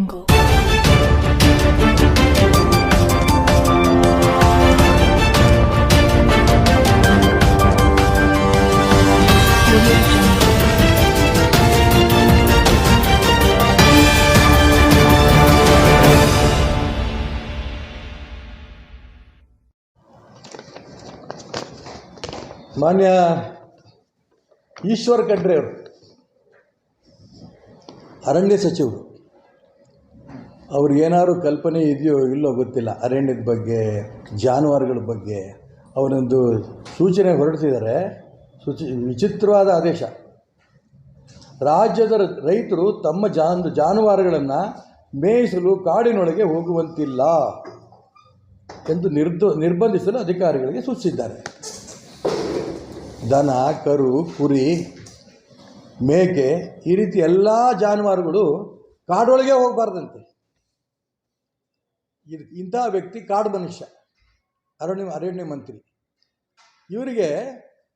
jungle. Audio jungle. ಮಾನ್ಯ ಈಶ್ವರ್ ಖಂಡ್ರೆ ಅವರು ಅರಣ್ಯ ಸಚಿವರು ಅವ್ರಿಗೇನಾದ್ರು ಕಲ್ಪನೆ ಇದೆಯೋ ಇಲ್ಲೋ ಗೊತ್ತಿಲ್ಲ. ಅರಣ್ಯದ ಬಗ್ಗೆ, ಜಾನುವಾರುಗಳ ಬಗ್ಗೆ ಅವರೊಂದು ಸೂಚನೆ ಹೊರಡಿಸಿದ್ದಾರೆ. ಸೂಚಿ, ವಿಚಿತ್ರವಾದ ಆದೇಶ. ರಾಜ್ಯದ ರೈತರು ತಮ್ಮ ಜಾನ್, ಜಾನುವಾರುಗಳನ್ನು ಮೇಯಿಸಲು ಕಾಡಿನೊಳಗೆ ಹೋಗುವಂತಿಲ್ಲ ಎಂದು ನಿರ್ದ ನಿರ್ಬಂಧಿಸಲು ಅಧಿಕಾರಿಗಳಿಗೆ ಸೂಚಿಸಿದ್ದಾರೆ. ದನ, ಕರು, ಕುರಿ, ಮೇಕೆ ಈ ರೀತಿ ಎಲ್ಲ ಜಾನುವಾರುಗಳು ಕಾಡೊಳಗೆ ಹೋಗಬಾರ್ದಂತೆ. ಇಂಥ ವ್ಯಕ್ತಿ ಕಾಡು ಮನುಷ್ಯ, ಅರಣ್ಯ ಅರಣ್ಯ ಮಂತ್ರಿ. ಇವರಿಗೆ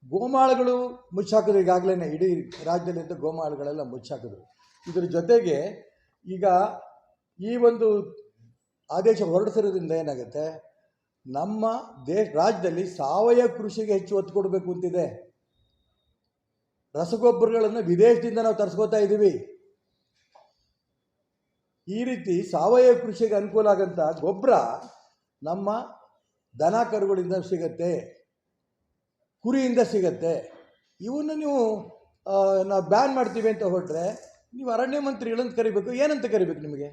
ಗೋಮಾಳಗಳು ಮುಚ್ಚಾಕಿದ್ರು, ಈಗಾಗಲೇ ಇಡೀ ರಾಜ್ಯದಲ್ಲಿದ್ದ ಗೋಮಾಳಗಳೆಲ್ಲ ಮುಚ್ಚಾಕಿದ್ರು. ಇದರ ಜೊತೆಗೆ ಈಗ ಈ ಒಂದು ಆದೇಶ ಹೊರಡಿಸಿರೋದ್ರಿಂದ ಏನಾಗುತ್ತೆ, ನಮ್ಮ ದೇಶ, ರಾಜ್ಯದಲ್ಲಿ ಸಾವಯವ ಕೃಷಿಗೆ ಹೆಚ್ಚು ಒತ್ತು ಕೊಡಬೇಕು ಅಂತಿದೆ. ರಸಗೊಬ್ಬರಗಳನ್ನು ವಿದೇಶದಿಂದ ನಾವು ತರಿಸ್ಕೋತಾ ಇದ್ದೀವಿ ಈ ರೀತಿ ಸಾವಯವ ಕೃಷಿಗೆ ಅನುಕೂಲ ಆಗಂತ ಗೊಬ್ಬರ ನಮ್ಮ ದನ ಕರುಗಳಿಂದ ಸಿಗತ್ತೆ, ಕುರಿಯಿಂದ ಸಿಗತ್ತೆ. ಇವನ್ನು ನೀವು ನಾವು ಬ್ಯಾನ್ ಮಾಡ್ತೀವಿ ಅಂತ ಹೊರಟ್ರೆ ನೀವು ಅರಣ್ಯ ಮಂತ್ರಿಗಳಂತ ಕರಿಬೇಕು, ಏನಂತ ಕರಿಬೇಕು ನಿಮಗೆ?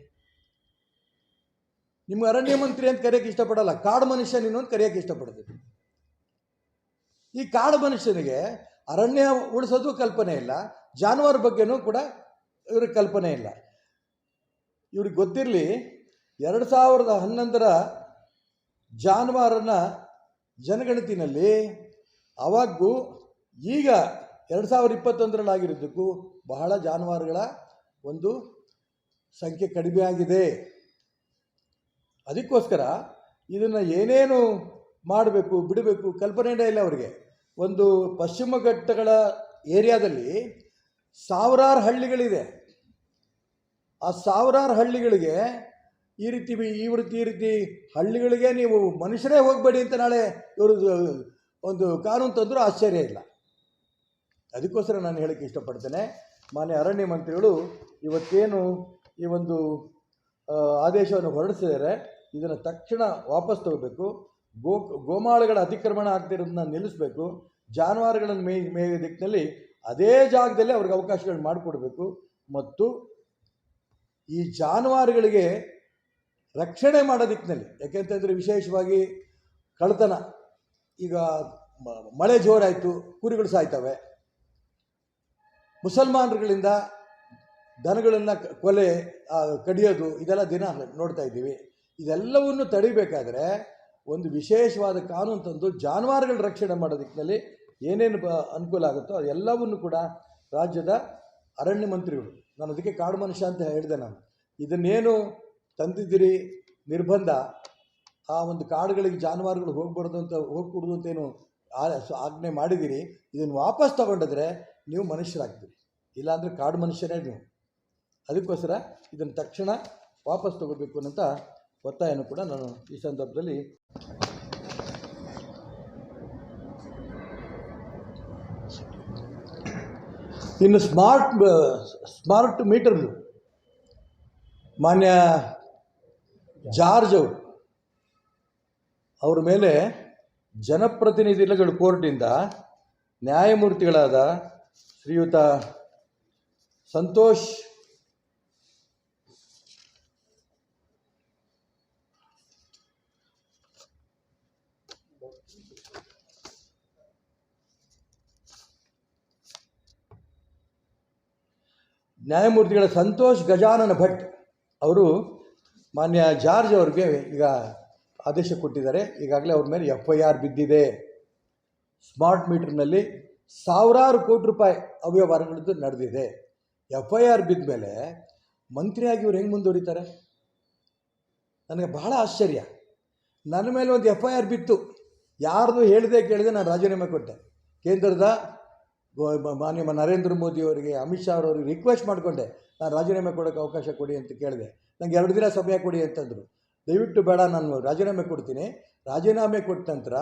ನಿಮ್ಗೆ ಅರಣ್ಯ ಮಂತ್ರಿ ಅಂತ ಕರೆಯೋಕ್ಕೆ ಇಷ್ಟಪಡಲ್ಲ, ಕಾಡು ಮನುಷ್ಯ ನೀನು ಅಂತ ಕರೆಯೋಕ್ಕೆ ಇಷ್ಟಪಡ್ತೀವಿ ಈ ಕಾಡು ಮನುಷ್ಯನಿಗೆ ಅರಣ್ಯ ಉಳಿಸೋದು ಕಲ್ಪನೆ ಇಲ್ಲ, ಜಾನುವಾರು ಬಗ್ಗೆನೂ ಕೂಡ ಇವ್ರಿಗೆ ಕಲ್ಪನೆ ಇಲ್ಲ. ಇವ್ರಿಗೆ ಗೊತ್ತಿರಲಿ, ಎರಡು ಸಾವಿರದ ಹನ್ನೊಂದರ ಜಾನುವಾರನ ಜನಗಣತಿನಲ್ಲಿ ಅವಾಗೂ ಈಗ ಎರಡು ಸಾವಿರದ ಇಪ್ಪತ್ತೊಂದರಲ್ಲಾಗಿರೋದಕ್ಕೂ ಬಹಳ ಜಾನುವಾರುಗಳ ಒಂದು ಸಂಖ್ಯೆ ಕಡಿಮೆ ಆಗಿದೆ. ಅದಕ್ಕೋಸ್ಕರ ಇದನ್ನು ಏನೇನು ಮಾಡಬೇಕು, ಬಿಡಬೇಕು ಕಲ್ಪನೆ ಇಲ್ಲ ಅವರಿಗೆ. ಒಂದು ಪಶ್ಚಿಮ ಘಟ್ಟಗಳ ಏರಿಯಾದಲ್ಲಿ ಸಾವಿರಾರು ಹಳ್ಳಿಗಳಿದೆ. ಆ ಸಾವಿರಾರು ಹಳ್ಳಿಗಳಿಗೆ ಈ ರೀತಿ ಈ ರೀತಿ ಈ ರೀತಿ ಹಳ್ಳಿಗಳಿಗೆ ನೀವು ಮನುಷ್ಯರೇ ಹೋಗಬೇಡಿ ಅಂತ ನಾಳೆ ಇವರು ಒಂದು ಕಾನೂನು ತಂದರೂ ಆಶ್ಚರ್ಯ ಇಲ್ಲ. ಅದಕ್ಕೋಸ್ಕರ ನಾನು ಹೇಳಕ್ಕೆ ಇಷ್ಟಪಡ್ತೇನೆ. ಮಾನ್ಯ ಅರಣ್ಯ ಮಂತ್ರಿಗಳು ಇವತ್ತೇನು ಈ ಒಂದು ಆದೇಶವನ್ನು ಹೊರಡಿಸಿದ್ದಾರೆ, ಇದನ್ನು ತಕ್ಷಣ ವಾಪಸ್ ತಗೋಬೇಕು. ಗೋ, ಗೋಮಾಳಗಳ ಅತಿಕ್ರಮಣ ಆಗ್ತಿರೋದನ್ನ ನಿಲ್ಲಿಸಬೇಕು. ಜಾನುವಾರುಗಳನ್ನು ಮೇಯ್ ಮೇಯೋ ದಿಕ್ಕಿನಲ್ಲಿ ಅದೇ ಜಾಗದಲ್ಲಿ ಅವ್ರಿಗೆ ಅವಕಾಶಗಳು ಮಾಡಿಕೊಡ್ಬೇಕು. ಮತ್ತು ಈ ಜಾನುವಾರುಗಳಿಗೆ ರಕ್ಷಣೆ ಮಾಡೋ ದಿಕ್ಕಿನಲ್ಲಿ ಯಾಕೆಂತಂದರೆ ವಿಶೇಷವಾಗಿ ಕಳ್ತನ ಈಗ ಮಳೆ ಜೋರಾಯಿತು, ಕುರಿಗಳು ಸಾಯ್ತವೆ. ಮುಸಲ್ಮಾನರುಗಳಿಂದ ದನಗಳನ್ನು ಕೊಲೆ ಕಡಿಯೋದು, ಇದೆಲ್ಲ ದಿನ ನೋಡ್ತಾ ಇದ್ದೀವಿ. ಇದೆಲ್ಲವನ್ನು ತಡಿಬೇಕಾದ್ರೆ ಒಂದು ವಿಶೇಷವಾದ ಕಾನೂನು ತಂದು ಜಾನುವಾರುಗಳ ರಕ್ಷಣೆ ಮಾಡೋ ದಿಕ್ಕಿನಲ್ಲಿ ಏನೇನು ಅನುಕೂಲ ಆಗುತ್ತೋ ಅದೆಲ್ಲವನ್ನು ಕೂಡ ರಾಜ್ಯದ ಅರಣ್ಯ ಮಂತ್ರಿಗಳು ನಾನು ಅದಕ್ಕೆ ಕಾಡು ಮನುಷ್ಯ ಅಂತ ಹೇಳಿದೆ ನಾನು. ಇದನ್ನೇನು ತಂದಿದ್ದೀರಿ ನಿರ್ಬಂಧ? ಆ ಒಂದು ಕಾಡುಗಳಿಗೆ ಜಾನುವಾರುಗಳು ಹೋಗ್ಬಾರ್ದು ಅಂತ ಹೋಗ್ಕೂಡ್ದು ಅಂತ ಏನು ಆಜ್ಞೆ ಮಾಡಿದ್ದೀರಿ. ಇದನ್ನು ವಾಪಸ್ ತಗೊಂಡಿದ್ರೆ ನೀವು ಮನುಷ್ಯರಾಗ್ತೀರಿ. ಇಲ್ಲಾಂದರೆ ಕಾಡು ಮನುಷ್ಯರೇ ನೀವು. ಅದಕ್ಕೋಸ್ಕರ ಇದನ್ನು ತಕ್ಷಣ ವಾಪಸ್ ತಗೋಬೇಕು ಅನ್ನೋಂಥ ಒತ್ತಾಯನೂ ಕೂಡ ನಾನು ಈ ಸಂದರ್ಭದಲ್ಲಿ ಇನ್ನು ಸ್ಮಾರ್ಟ್ ಸ್ಮಾರ್ಟ್ ಮೀಟರ್ ಮಾನ್ಯ ಜಾರ್ಜ್ ಅವರು ಅವ್ರ ಮೇಲೆ ಜನಪ್ರತಿನಿಧಿಗಳ ಕೋರ್ಟಿಂದ ನ್ಯಾಯಮೂರ್ತಿಗಳಾದ ಶ್ರೀಯುತ ಸಂತೋಷ್ ನ್ಯಾಯಮೂರ್ತಿಗಳ ಸಂತೋಷ್ ಗಜಾನನ ಭಟ್ ಅವರು ಮಾನ್ಯ ಜಾರ್ಜ್ ಅವ್ರಿಗೆ ಈಗ ಆದೇಶ ಕೊಟ್ಟಿದ್ದಾರೆ. ಈಗಾಗಲೇ ಅವ್ರ ಮೇಲೆ ಎಫ್ ಐ ಆರ್ ಬಿದ್ದಿದೆ. ಸ್ಮಾರ್ಟ್ ಮೀಟರ್ನಲ್ಲಿ ಸಾವಿರಾರು ಕೋಟಿ ರೂಪಾಯಿ ಅವ್ಯವಹಾರಗಳದ್ದು ನಡೆದಿದೆ. ಎಫ್ ಐ ಆರ್ ಬಿದ್ದ ಮೇಲೆ ಮಂತ್ರಿಯಾಗಿ ಇವ್ರು ಹೆಂಗೆ ಮುಂದುವರಿತಾರೆ? ನನಗೆ ಬಹಳ ಆಶ್ಚರ್ಯ. ನನ್ನ ಮೇಲೆ ಒಂದು ಎಫ್ ಐ ಆರ್ ಬಿತ್ತು. ಯಾರ್ದು ಹೇಳಿದೆ ಕೇಳಿದೆ, ನಾನು ರಾಜೀನಾಮೆ ಕೊಟ್ಟೆ. ಕೇಂದ್ರದ ಮಾನ್ಯ ನರೇಂದ್ರ ಮೋದಿ ಅವರಿಗೆ, ಅಮಿತ್ ಶಾ ಅವರಿಗೆ ರಿಕ್ವೆಸ್ಟ್ ಮಾಡಿಕೊಂಡೆ. ನಾನು ರಾಜೀನಾಮೆ ಕೊಡೋಕ್ಕೆ ಅವಕಾಶ ಕೊಡಿ ಅಂತ ಕೇಳಿದೆ. ನನಗೆ ಎರಡು ದಿನ ಸಮಯ ಕೊಡಿ ಅಂತಂದರು. ದಯವಿಟ್ಟು ಬೇಡ, ನಾನು ರಾಜೀನಾಮೆ ಕೊಡ್ತೀನಿ. ರಾಜೀನಾಮೆ ಕೊಟ್ಟ ನಂತರ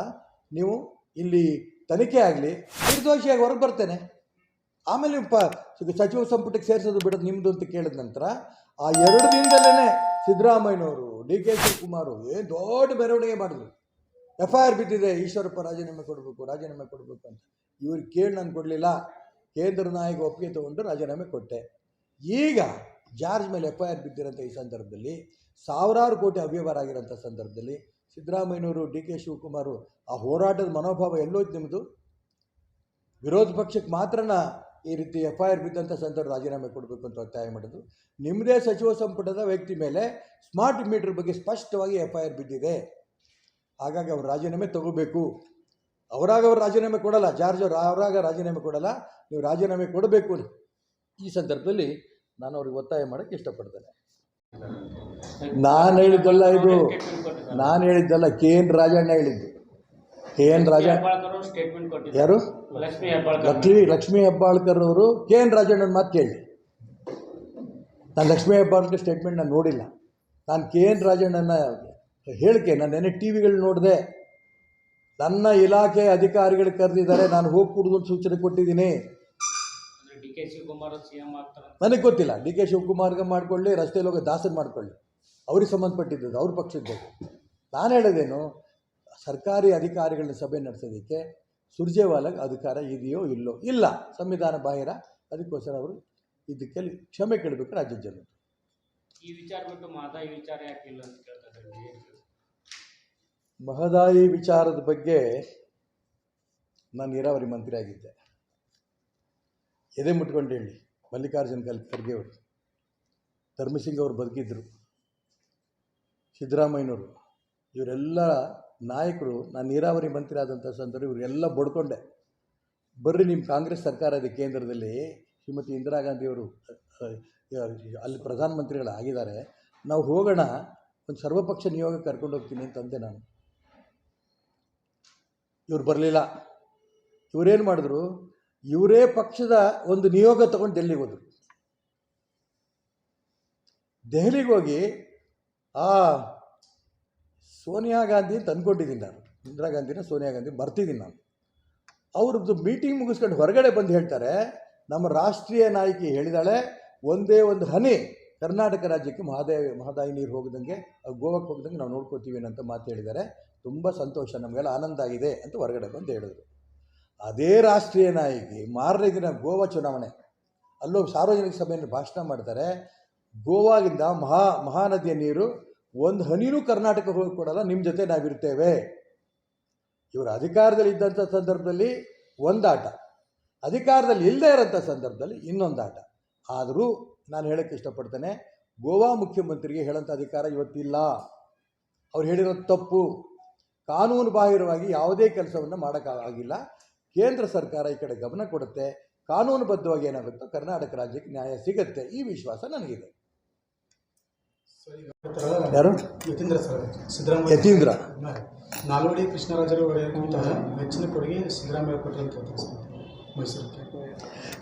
ನೀವು ಇಲ್ಲಿ ತನಿಖೆ ಆಗಲಿ, ನಿರ್ದೋಷಿಯಾಗಿ ಹೊರಗೆ ಬರ್ತೇನೆ. ಆಮೇಲೆ ಪ ಸಚಿವ ಸಂಪುಟಕ್ಕೆ ಸೇರಿಸೋದು ಬಿಡೋದು ನಿಮ್ಮದು ಅಂತ ಕೇಳಿದ ನಂತರ ಆ ಎರಡು ದಿನದಲ್ಲೇ ಸಿದ್ದರಾಮಯ್ಯನವರು, ಡಿ ಕೆ ಶಿವಕುಮಾರ್ ಏನು ದೊಡ್ಡ ಮೆರವಣಿಗೆ ಮಾಡಿದ್ರು. ಎಫ್ ಐ ಆರ್ ಬಿದ್ದಿದೆ, ಈಶ್ವರಪ್ಪ ರಾಜೀನಾಮೆ ಕೊಡಬೇಕು ರಾಜೀನಾಮೆ ಕೊಡಬೇಕು ಅಂತ. ಇವ್ರಿಗೆ ಕೇಳಿ ನಾನು ಕೊಡಲಿಲ್ಲ. ಕೇಂದ್ರ ನಾಯಕ ಒಪ್ಪಿಗೆ ತಗೊಂಡು ರಾಜೀನಾಮೆ ಕೊಟ್ಟೆ. ಈಗ ಜಾರ್ಜ್ ಮೇಲೆ ಎಫ್ ಐ ಆರ್ ಬಿದ್ದಿರೋಂಥ ಈ ಸಂದರ್ಭದಲ್ಲಿ, ಸಾವಿರಾರು ಕೋಟಿ ಅವ್ಯವಹಾರ ಆಗಿರೋಂಥ ಸಂದರ್ಭದಲ್ಲಿ ಸಿದ್ದರಾಮಯ್ಯನವರು ಡಿ ಕೆ ಶಿವಕುಮಾರು ಆ ಹೋರಾಟದ ಮನೋಭಾವ ಎಲ್ಲೋಯ್ತು ನಿಮ್ಮದು ವಿರೋಧ ಪಕ್ಷಕ್ಕೆ ಮಾತ್ರನ ಈ ರೀತಿ ಎಫ್ ಐ ಆರ್ ಬಿದ್ದಂಥ ಸಂದರ್ಭ ರಾಜೀನಾಮೆ ಕೊಡಬೇಕು ಅಂತ ಒತ್ತಾಯ ಮಾಡೋದು ನಿಮ್ಮದೇ ಸಚಿವ ಸಂಪುಟದ ವ್ಯಕ್ತಿ ಮೇಲೆ ಸ್ಮಾರ್ಟ್ ಮೀಟರ್ ಬಗ್ಗೆ ಸ್ಪಷ್ಟವಾಗಿ ಎಫ್ ಐ ಆರ್ ಬಿದ್ದಿದೆ. ಹಾಗಾಗಿ ಅವ್ರು ರಾಜೀನಾಮೆ ತಗೋಬೇಕು. ಅವರಾಗ ಅವರು ರಾಜೀನಾಮೆ ಕೊಡಲ್ಲ ಜಾರ್ಜ್ ಅವರು ಅವರಾಗ ರಾಜೀನಾಮೆ ಕೊಡಲ್ಲ ನೀವು ರಾಜೀನಾಮೆ ಕೊಡಬೇಕು ಈ ಸಂದರ್ಭದಲ್ಲಿ ನಾನು ಅವ್ರಿಗೆ ಒತ್ತಾಯ ಮಾಡೋಕ್ಕೆ ಇಷ್ಟಪಡ್ತೇನೆ. ನಾನು ಹೇಳಿದ್ದಲ್ಲ ಇದು ನಾನು ಹೇಳಿದ್ದಲ್ಲ ಕೆ ಎನ್ ರಾಜಣ್ಣ ಹೇಳಿದ್ದು. ಕೆ ಎನ್ ರಾಜ ಯಾರು? ಲಕ್ಷ್ಮಿ ಹೆಬ್ಬಾಳ್ಕರ್. ಲಕ್ಷ್ಮೀ ಲಕ್ಷ್ಮೀ ಹೆಬ್ಬಾಳ್ಕರ್ ಅವರು ಕೆ ಎನ್ ರಾಜಣ್ಣನ ಮಾತು ಕೇಳಿ. ನಾನು ಲಕ್ಷ್ಮೀ ಹೆಬ್ಬಾಳ್ಕರ್ ಸ್ಟೇಟ್ಮೆಂಟ್ ನಾನು ನೋಡಿಲ್ಲ. ನಾನು ಕೆ ಎನ್ ರಾಜಣ್ಣನ ಹೇಳಿಕೆ ನಾನು ನೆನೆ ಟಿ ವಿಗಳು ನೋಡಿದೆ. ನನ್ನ ಇಲಾಖೆ ಅಧಿಕಾರಿಗಳು ಕರೆದಿದ್ದಾರೆ ನಾನು ಹೋಗ್ಕೂಡುದು ಅಂತ ಸೂಚನೆ ಕೊಟ್ಟಿದ್ದೀನಿ. ಡಿ ಕೆ ಶಿವಕುಮಾರ್ ಸಿಎಂ ಆಗ್ತಾರೆ ನನಗೆ ಗೊತ್ತಿಲ್ಲ. ಡಿ ಕೆ ಶಿವಕುಮಾರ್ಗ ಮಾಡ್ಕೊಳ್ಳಿ ರಸ್ತೆಯಲ್ಲಿ ಹೋಗಿ ದಾಸನ್ ಮಾಡ್ಕೊಳ್ಳಿ. ಅವ್ರಿಗೆ ಸಂಬಂಧಪಟ್ಟಿದ್ದು ಅವ್ರ ಪಕ್ಷದ್ದು ನಾನು ಹೇಳೋದೇನು ಸರ್ಕಾರಿ ಅಧಿಕಾರಿಗಳನ್ನ ಸಭೆ ನಡೆಸೋದಕ್ಕೆ ಸುರ್ಜೇವಾಲಾಗೆ ಅಧಿಕಾರ ಇದೆಯೋ ಇಲ್ಲೋ? ಇಲ್ಲ. ಸಂವಿಧಾನ ಬಾಹಿರ ಅದಕ್ಕೋಸ್ಕರ ಅವರು ಇದಕ್ಕೆ ಕ್ಷಮೆ ಕೇಳಬೇಕು ರಾಜ್ಯದ ಜನರು. ಈ ವಿಚಾರ ಬಿಟ್ಟು ಮಾತಾ ಈ ವಿಚಾರ ಯಾಕೆ ಇಲ್ಲ ಅಂತ ಕೇಳ್ತಾ ಇದ್ದಾರೆ? ಮಹದಾಯಿ ವಿಚಾರದ ಬಗ್ಗೆ ನಾನು ನೀರಾವರಿ ಮಂತ್ರಿ ಆಗಿದ್ದೆ ಎದೆ ಮುಟ್ಕೊಂಡು ಹೇಳಿ, ಮಲ್ಲಿಕಾರ್ಜುನ್ ಖರ್ಗೆ ಅವರು ಧರ್ಮಸಿಂಗ್ ಅವರು ಬದುಕಿದ್ರು. ಸಿದ್ದರಾಮಯ್ಯನವರು. ಇವರೆಲ್ಲ ನಾಯಕರು, ನಾನು ನೀರಾವರಿ ಮಂತ್ರಿ ಆದಂಥ ಸಂದರ್ಭ ಇವರೆಲ್ಲ ಬಡ್ಕೊಂಡೆ. ಬರ್ರಿ, ನಿಮ್ಮ ಕಾಂಗ್ರೆಸ್ ಸರ್ಕಾರ ಇದೆ ಕೇಂದ್ರದಲ್ಲಿ, ಶ್ರೀಮತಿ ಇಂದಿರಾ ಗಾಂಧಿಯವರು ಅಲ್ಲಿ ಪ್ರಧಾನಮಂತ್ರಿಗಳು ಆಗಿದ್ದಾರೆ ನಾವು ಹೋಗೋಣ, ಒಂದು ಸರ್ವಪಕ್ಷ ನಿಯೋಗ ಕರ್ಕೊಂಡು ಹೋಗ್ತೀನಿ ಅಂತಂದೆ ನಾನು. ಇವ್ರು ಬರಲಿಲ್ಲ. ಇವರೇನು ಮಾಡಿದ್ರು? ಇವರೇ ಪಕ್ಷದ ಒಂದು ನಿಯೋಗ ತಗೊಂಡು ಡೆಲ್ಲಿಗೆ ಹೋದರು. ದೆಹಲಿಗೆ ಹೋಗಿ, ಆ ಸೋನಿಯಾ ಗಾಂಧಿ ಅಂತ ಅಂದ್ಕೊಂಡಿದ್ದೀನಿ ನಾನು. ಇಂದಿರಾ ಗಾಂಧಿನ ಸೋನಿಯಾ ಗಾಂಧಿ ಬರ್ತಿದ್ದೀನಿ ನಾನು. ಅವ್ರದ್ದು ಮೀಟಿಂಗ್ ಮುಗಿಸ್ಕೊಂಡು ಹೊರಗಡೆ ಬಂದು ಹೇಳ್ತಾರೆ, ನಮ್ಮ ರಾಷ್ಟ್ರೀಯ ನಾಯಕಿ ಹೇಳಿದಾಳೆ, ಒಂದೇ ಒಂದು ಹನಿ ಕರ್ನಾಟಕ ರಾಜ್ಯಕ್ಕೆ ಮಹಾದೇವಿ ಮಹದಾಯಿ ನೀರು ಹೋಗದಂಗೆ ಗೋವಾಕ್ಕೆ ಹೋಗದಂಗೆ ನಾವು ನೋಡ್ಕೋತೀವಿ ಅಂತ ಮಾತು ಹೇಳಿದ್ದಾರೆ. ತುಂಬ ಸಂತೋಷ, ನಮಗೆಲ್ಲ ಆನಂದ ಆಗಿದೆ ಅಂತ ಹೊರಗಡೆ ಬಂದು ಹೇಳಿದ್ರು. ಅದೇ ರಾಷ್ಟ್ರೀಯ ನಾಯಕಿ ಮಾರನೇ ದಿನ ಗೋವಾ ಚುನಾವಣೆ. ಅಲ್ಲೂ ಸಾರ್ವಜನಿಕ ಸಭೆಯಲ್ಲಿ ಭಾಷಣ ಮಾಡ್ತಾರೆ. ಗೋವಾಗಿಂದ ಮಹಾ, ಮಹಾನದಿಯ ನೀರು, ಒಂದು ಹನಿನೂ ಕರ್ನಾಟಕ ಹೋಗಿ ಕೊಡಲ್ಲ ನಿಮ್ಮ ಜೊತೆ ನಾವಿರ್ತೇವೆ. ಇವರು ಅಧಿಕಾರದಲ್ಲಿ ಇದ್ದಂಥ ಸಂದರ್ಭದಲ್ಲಿ ಒಂದಾಟ ಅಧಿಕಾರದಲ್ಲಿ ಇಲ್ಲದೆ ಇರೋಂಥ ಸಂದರ್ಭದಲ್ಲಿ ಇನ್ನೊಂದು ಆದರೂ ನಾನು ಹೇಳೋಕ್ಕೆ ಇಷ್ಟಪಡ್ತೇನೆ, ಗೋವಾ ಮುಖ್ಯಮಂತ್ರಿಗೆ ಹೇಳೋಂಥ ಅಧಿಕಾರ ಇವತ್ತಿಲ್ಲ. ಅವ್ರು ಹೇಳಿರೋದು ತಪ್ಪು. ಕಾನೂನು ಬಾಹಿರವಾಗಿ ಯಾವುದೇ ಕೆಲಸವನ್ನು ಮಾಡೋಕ್ಕಾಗಿಲ್ಲ ಕೇಂದ್ರ ಸರ್ಕಾರ ಈ ಕಡೆ ಗಮನ ಕೊಡುತ್ತೆ. ಕಾನೂನುಬದ್ಧವಾಗಿ ಏನಾಗುತ್ತೋ ಕರ್ನಾಟಕ ರಾಜ್ಯಕ್ಕೆ ನ್ಯಾಯ ಸಿಗುತ್ತೆ. ಈ ವಿಶ್ವಾಸ ನನಗಿದೆ. ಯಾರು? ಯತೀಂದ್ರ ಸರ್. ಸಿದ್ದರಾಮಯ್ಯ. ಯತೀಂದ್ರ. ನಾಲ್ವಡಿ ಕೃಷ್ಣರಾಜರು ಒಡೆಯರ್ಗಿಂತ ಹೆಚ್ಚಿನ ಕೊಡುಗೆ ಸಿದ್ದರಾಮಯ್ಯ ಮೈಸೂರಿಗೆ.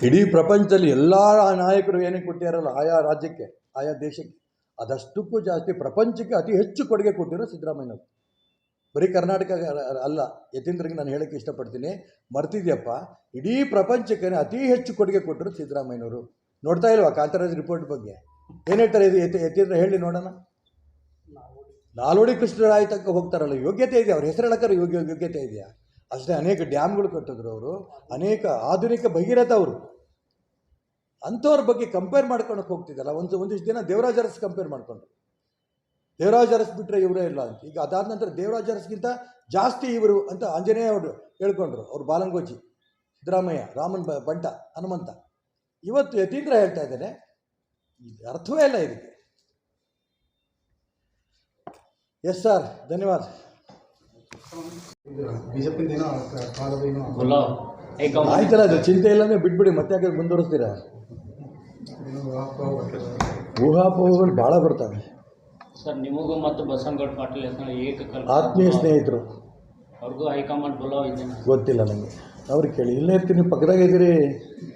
ಇಡೀ ಪ್ರಪಂಚದಲ್ಲಿ ಎಲ್ಲ ನಾಯಕರು ಏನೇ ಕೊಟ್ಟಿರಲ್ಲ ಆಯಾ ರಾಜ್ಯಕ್ಕೆ ಆಯಾ ದೇಶಕ್ಕೆ ಅದಷ್ಟಕ್ಕೂ ಜಾಸ್ತಿ ಪ್ರಪಂಚಕ್ಕೆ ಅತಿ ಹೆಚ್ಚು ಕೊಡುಗೆ ಕೊಟ್ಟಿರೋ ಸಿದ್ದರಾಮಯ್ಯನವರು. ಬರೀ ಕರ್ನಾಟಕ ಅಲ್ಲ ಯತೀಂದ್ರಿಗೆ ನಾನು ಹೇಳೋಕ್ಕೆ ಇಷ್ಟಪಡ್ತೀನಿ. ಮರ್ತಿದ್ಯಪ್ಪ, ಇಡೀ ಪ್ರಪಂಚಕ್ಕೆ ಅತಿ ಹೆಚ್ಚು ಕೊಡುಗೆ ಕೊಟ್ಟರು ಸಿದ್ದರಾಮಯ್ಯನವರು. ನೋಡ್ತಾ ಇಲ್ವಾ ಕಾಂತರಾಜ್ ರಿಪೋರ್ಟ್ ಬಗ್ಗೆ? ಏನು ಹೇಳ್ತಾರೆ ಇದು ಯತಿ, ಯತೀಂದ್ರ ಹೇಳಿ ನೋಡೋಣ. ನಾಲ್ವಡಿ ಕೃಷ್ಣರಾಯ ತನಕ ಹೋಗ್ತಾರಲ್ಲ, ಯೋಗ್ಯತೆ ಇದೆಯಾ ಅವ್ರ ಹೆಸರು ಹೇಳಕ್ಕಾರ ಯೋಗ್ಯ, ಯೋಗ್ಯತೆ ಇದೆಯಾ? ಅಷ್ಟೇ ಅನೇಕ ಡ್ಯಾಮ್ಗಳು ಕಟ್ಟಿದ್ರು ಅವರು, ಅನೇಕ ಆಧುನಿಕ ಭಗೀರಥ ಅವರು. ಅಂಥವ್ರ ಬಗ್ಗೆ ಕಂಪೇರ್ ಮಾಡ್ಕೊಳಕ್ಕೆ ಹೋಗ್ತಿದ್ದಲ್ಲ, ಒಂದು, ಒಂದಿಷ್ಟು ದಿನ ದೇವರಾಜರಸ್ ಕಂಪೇರ್ ಮಾಡ್ಕೊಂಡ್ರು. ದೇವರಾಜ ಅರಸ್ ಬಿಟ್ಟರೆ ಇವರೇ ಇಲ್ಲ ಅಂತ. ಈಗ ಅದಾದ ನಂತರ ದೇವರಾಜ ಅರಸ್ಗಿಂತ ಜಾಸ್ತಿ ಇವರು ಅಂತ ಆಂಜನೇಯ ಅವರು ಹೇಳ್ಕೊಂಡ್ರು ಅವ್ರು ಬಾಲಂಗೋಜಿ ಸಿದ್ದರಾಮಯ್ಯ ರಾಮನ್ ಬ ಬಂಟ ಹನುಮಂತ. ಇವತ್ತು ಯತೀಂದ್ರ ಹೇಳ್ತಾ ಇದ್ದಾನೆ ಇದು ಅರ್ಥವೇ ಇಲ್ಲ ಇದಕ್ಕೆ. ಎಸ್ ಸರ್ ಧನ್ಯವಾದ. ಆಯ್ತಲ್ಲ ಅದು ಚಿಂತೆ ಇಲ್ಲಂದ್ರೆ ಬಿಟ್ಬಿಡಿ ಮತ್ತೆ ಯಾಕೆ ಮುಂದುವರಿಸ್ತೀರಾ? ಊಹಾಪೋಹಗಳು ಭಾಳ ಬರ್ತವೆ. ಸರ್ ನಿಮಗೂ ಮತ್ತು ಬಸವನಗೌಡ ಪಾಟೀಲ್ ಏಕಕಾಲ ಆತ್ಮೀಯ ಸ್ನೇಹಿತರು. ಅವ್ರಿಗೂ ಹೈಕಮಾಂಡ್ ಬಲವ ಇದೆ ಗೊತ್ತಿಲ್ಲ ನನಗೆ ಅವ್ರು ಕೇಳಿ ಇಲ್ಲೇ ಇರ್ತೀನಿ ಪಕ್ಕದಾಗ ಇದ್ದೀರಿ.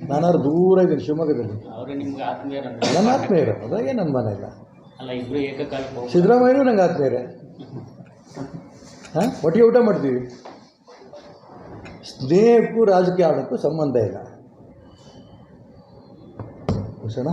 ನಾನಾರು ದೂರ ಇದ್ದೀನಿ ಶಿವಮೊಗ್ಗದಲ್ಲಿ. ಅವರು ನಿಮ್ಗೆ ಆತ್ಮೀಯರ ನನ್ನ ಆತ್ಮೀಯರು ಅದಾಗೆ ನನ್ನ ಮನೆ ಇಲ್ಲ ಅಲ್ಲ ಇಬ್ಬರು ಏಕಕಾಲ ಸಿದ್ದರಾಮಯ್ಯನೂ ನಂಗೆ ಆತ್ಮೀಯರೇ. ಹಾಂ? ಒಟ್ಟಿಗೆ ಊಟ ಮಾಡ್ತೀವಿ. ಸ್ನೇಹಕ್ಕೂ ರಾಜಕೀಯ ಸಂಬಂಧ ಇಲ್ಲ. ಭೂಷಣ